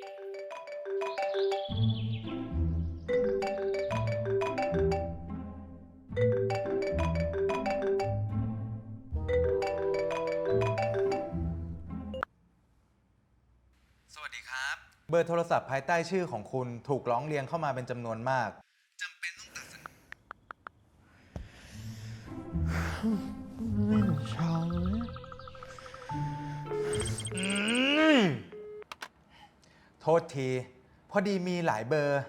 สวัสดีครับ เบอร์โทรศัพท์ภายใต้ชื่อของคุณถูกร้องเรียนเข้ามาเป็นจำนวนมากจำเป็นต้องตัดสัญไม่เหมือนเช้าเลย ษที พอดีมีหลายเบอร์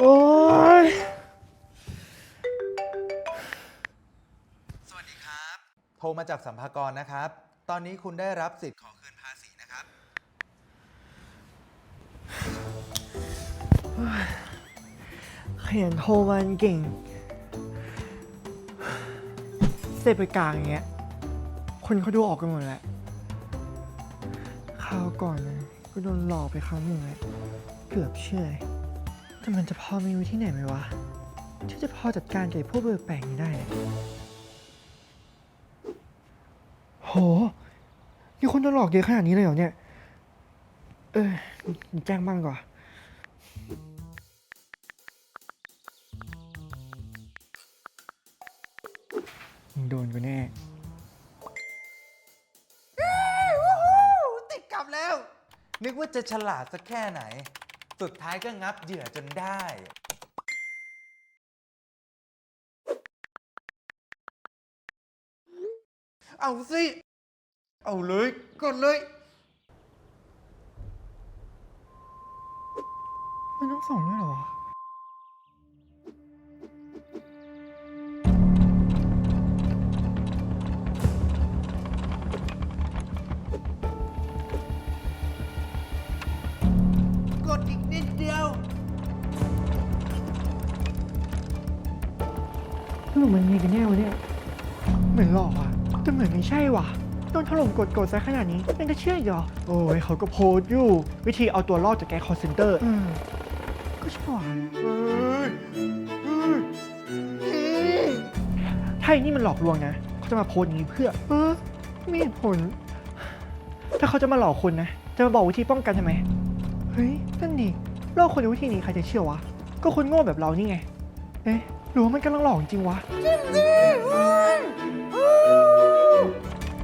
โอ้ยสวัสดีครับ โทรมาจากสัมภากรนะครับ ตอนนี้คุณได้รับสิทธิ์ขอคืนภาษีนะครับ ขยันโทรมันเก่ง เสร็จไปกลางอย่างเงี้ย คนเขาดูออกกันหมดแหละคราวก่อนนะก็โดนหลอกไปครั้งหนึ่งแหละเกือบเชื่อเลยแต่มันจะพอมีวิธีไหนไหมวะ ที่จะพอจัดการกับไอ้พวกเบอร์แปลกนี้ได้เนี่ยโห มีคนโดนหลอกเยอะขนาดนี้เลยเหรอเนี่ย เออแจ้งบ้างก่อน มึงโดนกูแน่ ติดกลับแล้ว นึกว่าจะฉลาดสักแค่ไหน สุดท้ายก็งับเหยื่อจนได้ เอาสิ เอาเลยกดเลย มันต้องส่งด้วยเหรอวะ ดอีกนิดเดียว สรุปมันมีกันแน่วะเนี่ย เหมือนหลอกอะแต่เหมือนไม่ใช่ว่ะโดนถล่มกดกดซะขนาดนี้ยังจะเชื่ออีกเหรอ โอ้ยเขาก็โพสต์อยู่ วิธีเอาตัวรอดจากแก๊งคอร์เซนเตอร์ อืมก็ใช่ว่ะเฮ้ยเฮ้ยเฮ้ยถ้าไอ้นี่มันหลอกลวงนะ เขาจะมาโพสต์อย่างนี้เพื่อ เออ มีเหตุผล ถ้าเขาจะมาหลอกคนนะ จะมาบอกวิธีป้องกันทำไม เฮ้ยนั่นดิหลอกคนด้วยวิธีนี้ใครจะเชื่อวะ ก็คนโง่แบบเรานี่ไง เอ๊ะหรือว่ามันกำลังหลอกจริงวะ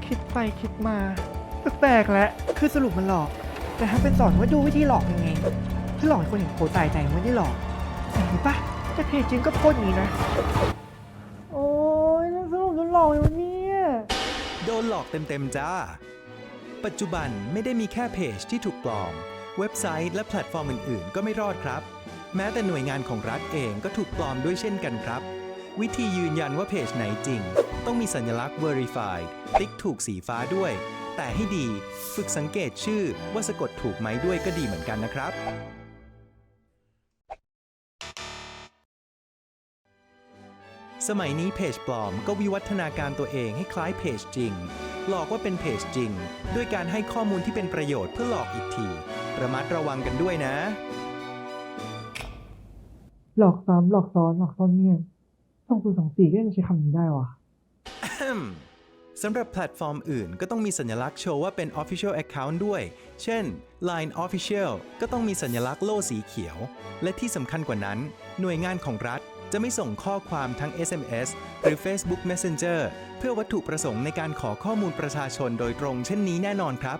คิดไปคิดมาแปลกๆแล้วคือสรุปมันหลอก แต่ถ้าเป็นสอนว่าดูวิธีหลอกยังไงเพื่อหลอกให้คนเห็นโคตายใจไม่ได้หลอกแต่นี้ปะแต่เพจจริงก็โพสต์อย่างนี้นะ โอ้ยแล้วสรุปโดนหลอกเลยวะเนี่ยโดนหลอกเต็มๆจ้า ปัจจุบันไม่ได้มีแค่เพจที่ถูกปลอม เว็บไซต์และแพลตฟอร์มอื่น ๆ ก็ไม่รอดครับ แม้แต่หน่วยงานของรัฐเองก็ถูกปลอมด้วยเช่นกันครับ วิธียืนยันว่าเพจไหนจริง ต้องมีสัญลักษณ์ Verified ติ๊กถูกสีฟ้าด้วย แต่ให้ดีฝึกสังเกตชื่อว่าสะกดถูกไหมด้วยก็ดีเหมือนกันนะครับสมัยนี้เพจปลอมก็วิวัฒนาการตัวเองให้คล้ายเพจจริง หลอกว่าเป็นเพจจริง ด้วยการให้ข้อมูลที่เป็นประโยชน์เพื่อหลอกอีกที ระมัดระวังกันด้วยนะ หลอกซ้ำหลอกซ้อนหลอกซ้อนเนี่ยสองศูนย์สองสี่ก็ยังใช้คำนี้ได้วะอืมสำหรับแพลตฟอร์มอื่นก็ต้องมีสัญลักษณ์โชว์ว่าเป็น Official Account ด้วย เช่น Line Official ก็ต้องมีสัญลักษณ์โล่สีเขียว และที่สำคัญกว่านั้น หน่วยงานของรัฐจะไม่ส่งข้อความทั้ง SMS หรือ Facebook Messenger เพื่อวัตถุประสงค์ในการขอข้อมูลประชาชนโดยตรงเช่นนี้แน่นอนครับ